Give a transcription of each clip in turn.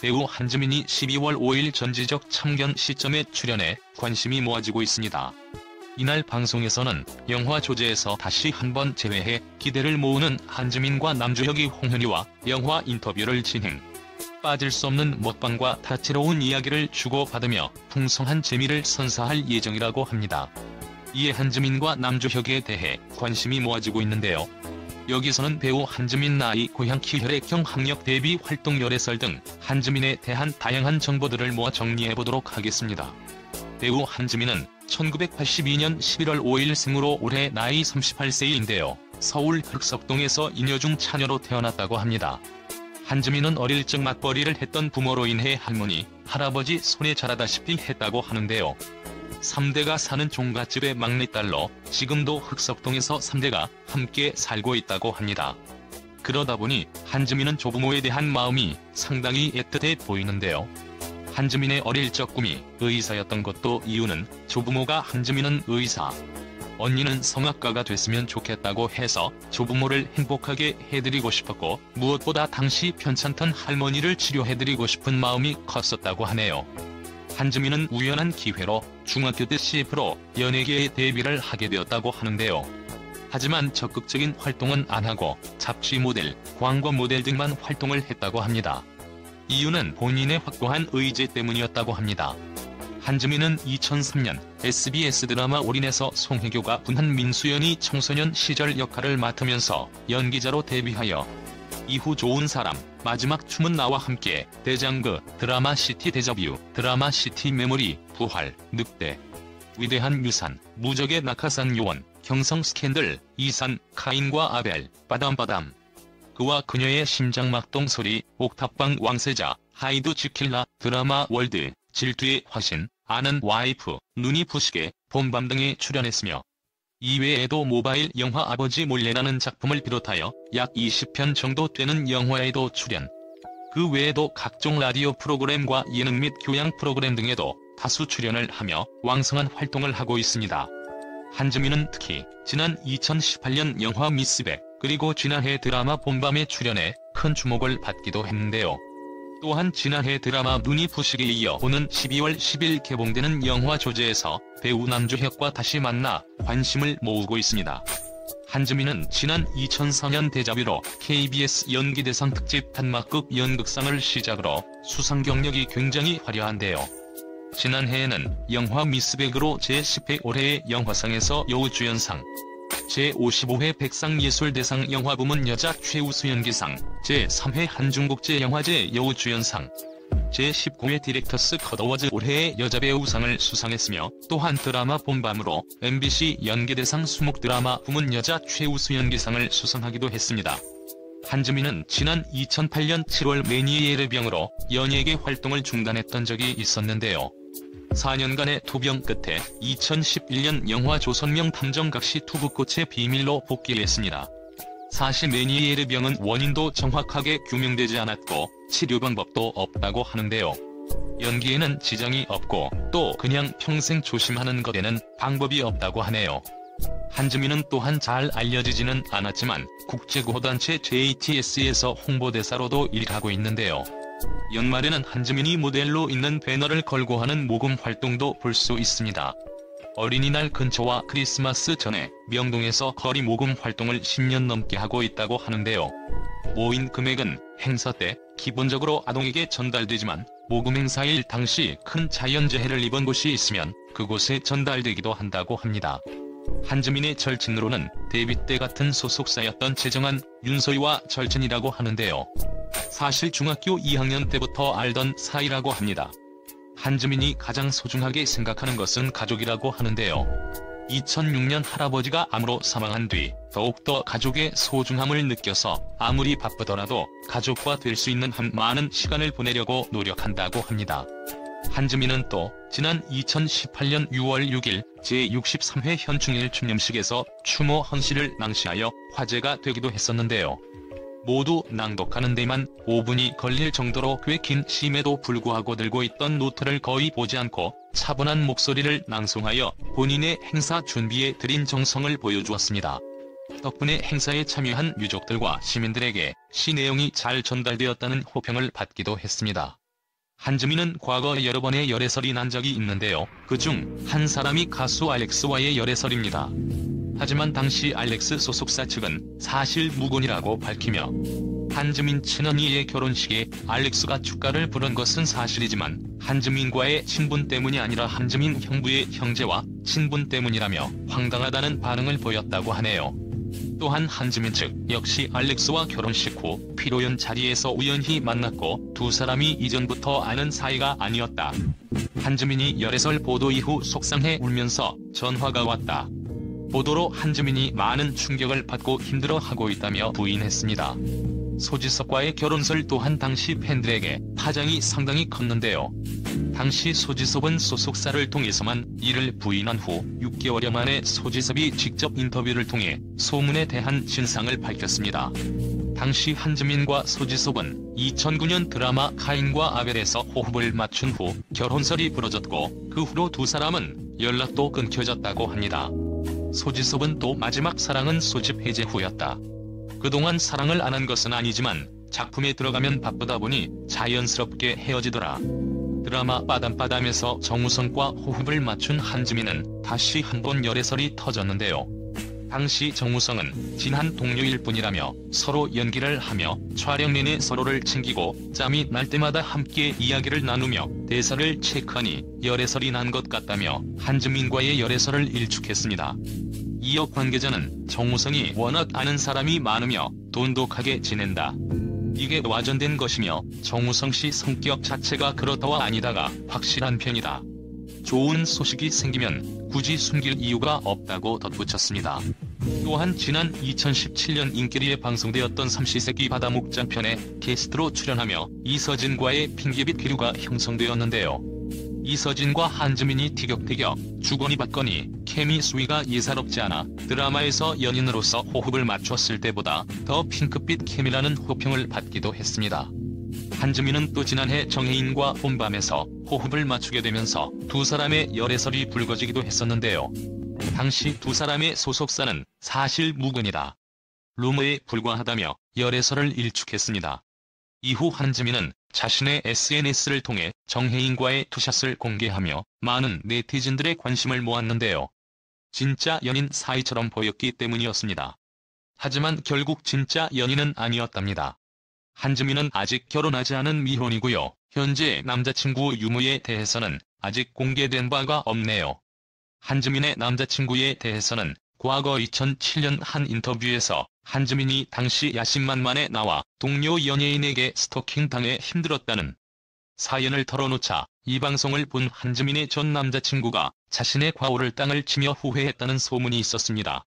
배우 한지민이 12월 5일 전지적 참견 시점에 출연해 관심이 모아지고 있습니다. 이날 방송에서는 영화 조제에서 다시 한번 재회해 기대를 모으는 한지민과 남주혁이 홍현희와 영화 인터뷰를 진행. 빠질 수 없는 먹방과 다채로운 이야기를 주고받으며 풍성한 재미를 선사할 예정이라고 합니다. 이에 한지민과 남주혁에 대해 관심이 모아지고 있는데요. 여기서는 배우 한지민 나이, 고향, 키 혈액형, 학력, 데뷔, 활동, 열애설 등 한지민에 대한 다양한 정보들을 모아 정리해보도록 하겠습니다. 배우 한지민은 1982년 11월 5일 생으로 올해 나이 38세인데요. 서울 흑석동에서 이녀중 차녀로 태어났다고 합니다. 한지민은 어릴 적 맞벌이를 했던 부모로 인해 할머니, 할아버지 손에 자라다시피 했다고 하는데요. 3대가 사는 종갓집의 막내딸로 지금도 흑석동에서 3대가 함께 살고 있다고 합니다. 그러다 보니 한지민은 조부모에 대한 마음이 상당히 애틋해 보이는데요. 한지민의 어릴 적 꿈이 의사였던 것도 이유는 조부모가 한지민은 의사, 언니는 성악가가 됐으면 좋겠다고 해서 조부모를 행복하게 해드리고 싶었고 무엇보다 당시 편찮던 할머니를 치료해드리고 싶은 마음이 컸었다고 하네요. 한지민은 우연한 기회로 중학교 때 CF로 연예계에 데뷔를 하게 되었다고 하는데요. 하지만 적극적인 활동은 안하고 잡지 모델, 광고 모델 등만 활동을 했다고 합니다. 이유는 본인의 확고한 의지 때문이었다고 합니다. 한지민은 2003년 SBS 드라마 올인에서 송혜교가 분한 민수연이 청소년 시절 역할을 맡으면서 연기자로 데뷔하여 이후 좋은 사람, 마지막 춤은 나와 함께, 대장그, 드라마 시티 데자뷰, 드라마 시티 메모리, 부활, 늑대, 위대한 유산, 무적의 낙하산 요원, 경성 스캔들, 이산, 카인과 아벨, 바담바담. 그와 그녀의 심장막동 소리, 옥탑방 왕세자, 하이드 지킬라, 드라마 월드, 질투의 화신, 아는 와이프, 눈이 부시게, 봄밤 등에 출연했으며 이외에도 모바일 영화 아버지 몰래라는 작품을 비롯하여 약 20편 정도 되는 영화에도 출연. 그 외에도 각종 라디오 프로그램과 예능 및 교양 프로그램 등에도 다수 출연을 하며 왕성한 활동을 하고 있습니다. 한지민은 특히 지난 2018년 영화 미스백 그리고 지난해 드라마 봄밤에 출연해 큰 주목을 받기도 했는데요. 또한 지난해 드라마 눈이 부시게 이어 오는 12월 10일 개봉되는 영화 조제에서 배우 남주혁과 다시 만나 관심을 모으고 있습니다. 한지민은 지난 2004년 데자뷰로 KBS 연기대상 특집 단막극 연극상을 시작으로 수상 경력이 굉장히 화려한데요. 지난해에는 영화 미스백으로 제10회 올해의 영화상에서 여우주연상, 제55회 백상예술대상 영화부문 여자 최우수 연기상, 제3회 한중국제영화제 여우주연상, 제19회 디렉터스 컷어워즈 올해의 여자배우상을 수상했으며 또한 드라마 본밤으로 MBC 연기대상 수목 드라마 부문 여자 최우수 연기상을 수상하기도 했습니다. 한지민은 지난 2008년 7월 매니에르 병으로 연예계 활동을 중단했던 적이 있었는데요. 4년간의 투병 끝에 2011년 영화 조선명 탐정각시 투부꽃의 비밀로 복귀했습니다. 사실 메니에르 병은 원인도 정확하게 규명되지 않았고 치료 방법도 없다고 하는데요. 연기에는 지장이 없고 또 그냥 평생 조심하는 것에는 방법이 없다고 하네요. 한지민은 또한 잘 알려지지는 않았지만 국제구호단체 JTS에서 홍보대사로도 일하고 있는데요. 연말에는 한지민이 모델로 있는 배너를 걸고 하는 모금 활동도 볼 수 있습니다. 어린이날 근처와 크리스마스 전에 명동에서 거리 모금 활동을 10년 넘게 하고 있다고 하는데요. 모인 금액은 행사 때 기본적으로 아동에게 전달되지만 모금 행사일 당시 큰 자연재해를 입은 곳이 있으면 그곳에 전달되기도 한다고 합니다. 한지민의 절친으로는 데뷔 때 같은 소속사였던 최정한, 윤소희와 절친이라고 하는데요. 사실 중학교 2학년 때부터 알던 사이라고 합니다. 한지민이 가장 소중하게 생각하는 것은 가족이라고 하는데요. 2006년 할아버지가 암으로 사망한 뒤 더욱더 가족의 소중함을 느껴서 아무리 바쁘더라도 가족과 될 수 있는 한 많은 시간을 보내려고 노력한다고 합니다. 한지민은 또 지난 2018년 6월 6일 제63회 현충일 추념식에서 추모 헌시를 낭시하여 화제가 되기도 했었는데요. 모두 낭독하는 데만 5분이 걸릴 정도로 꽤긴 시임에도 불구하고 들고 있던 노트를 거의 보지 않고 차분한 목소리를 낭송하여 본인의 행사 준비에 들인 정성을 보여주었습니다. 덕분에 행사에 참여한 유족들과 시민들에게 시 내용이 잘 전달되었다는 호평을 받기도 했습니다. 한지민은 과거 여러 번의 열애설이 난 적이 있는데요. 그 중 한 사람이 가수 알렉스와의 열애설입니다. 하지만 당시 알렉스 소속사 측은 사실 무근이라고 밝히며 한지민 친언니의 결혼식에 알렉스가 축가를 부른 것은 사실이지만 한지민과의 친분 때문이 아니라 한지민 형부의 형제와 친분 때문이라며 황당하다는 반응을 보였다고 하네요. 또한 한지민 측 역시 알렉스와 결혼식 후 피로연 자리에서 우연히 만났고 두 사람이 이전부터 아는 사이가 아니었다. 한지민이 열애설 보도 이후 속상해 울면서 전화가 왔다. 보도로 한지민이 많은 충격을 받고 힘들어하고 있다며 부인했습니다. 소지섭과의 결혼설 또한 당시 팬들에게 파장이 상당히 컸는데요. 당시 소지섭은 소속사를 통해서만 이를 부인한 후 6개월여 만에 소지섭이 직접 인터뷰를 통해 소문에 대한 진상을 밝혔습니다. 당시 한지민과 소지섭은 2009년 드라마 카인과 아벨에서 호흡을 맞춘 후 결혼설이 부러졌고 그 후로 두 사람은 연락도 끊겨졌다고 합니다. 소지섭은 또 마지막 사랑은 소집 해제 후였다. 그동안 사랑을 안 한 것은 아니지만 작품에 들어가면 바쁘다 보니 자연스럽게 헤어지더라. 드라마 빠담빠담에서 정우성과 호흡을 맞춘 한지민은 다시 한 번 열애설이 터졌는데요. 당시 정우성은 진한 동료일 뿐이라며 서로 연기를 하며 촬영 내내 서로를 챙기고 짬이 날 때마다 함께 이야기를 나누며 대사를 체크하니 열애설이 난 것 같다며 한지민과의 열애설을 일축했습니다. 이어 관계자는 정우성이 워낙 아는 사람이 많으며 돈독하게 지낸다. 이게 와전된 것이며 정우성 씨 성격 자체가 그렇다와 아니다가 확실한 편이다. 좋은 소식이 생기면 굳이 숨길 이유가 없다고 덧붙였습니다. 또한 지난 2017년 인기리에 방송되었던 삼시세끼 바다 목장 편에 게스트로 출연하며 이서진과의 핑계빛 기류가 형성되었는데요. 이서진과 한지민이 티격태격, 주거니 받거니 케미 수위가 예사롭지 않아 드라마에서 연인으로서 호흡을 맞췄을 때보다 더 핑크빛 케미라는 호평을 받기도 했습니다. 한지민은 또 지난해 정혜인과 본밤에서 호흡을 맞추게 되면서 두 사람의 열애설이 불거지기도 했었는데요. 당시 두 사람의 소속사는 사실 무근이다. 루머에 불과하다며 열애설을 일축했습니다. 이후 한지민은 자신의 SNS를 통해 정혜인과의 투샷을 공개하며 많은 네티즌들의 관심을 모았는데요. 진짜 연인 사이처럼 보였기 때문이었습니다. 하지만 결국 진짜 연인은 아니었답니다. 한지민은 아직 결혼하지 않은 미혼이고요. 현재 남자친구 유무에 대해서는 아직 공개된 바가 없네요. 한지민의 남자친구에 대해서는 과거 2007년 한 인터뷰에서 한지민이 당시 야심만만에 나와 동료 연예인에게 스토킹 당해 힘들었다는 사연을 털어놓자 이 방송을 본 한지민의 전 남자친구가 자신의 과오를 땅을 치며 후회했다는 소문이 있었습니다.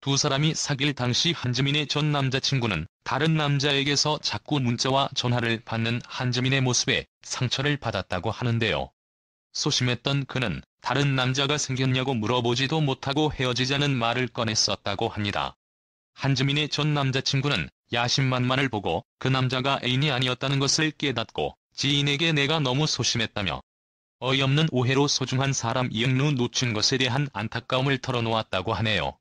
두 사람이 사귈 당시 한지민의 전 남자친구는 다른 남자에게서 자꾸 문자와 전화를 받는 한지민의 모습에 상처를 받았다고 하는데요. 소심했던 그는 다른 남자가 생겼냐고 물어보지도 못하고 헤어지자는 말을 꺼냈었다고 합니다. 한지민의 전 남자친구는 야심만만을 보고 그 남자가 애인이 아니었다는 것을 깨닫고 지인에게 내가 너무 소심했다며 어이없는 오해로 소중한 사람 이응루 놓친 것에 대한 안타까움을 털어놓았다고 하네요.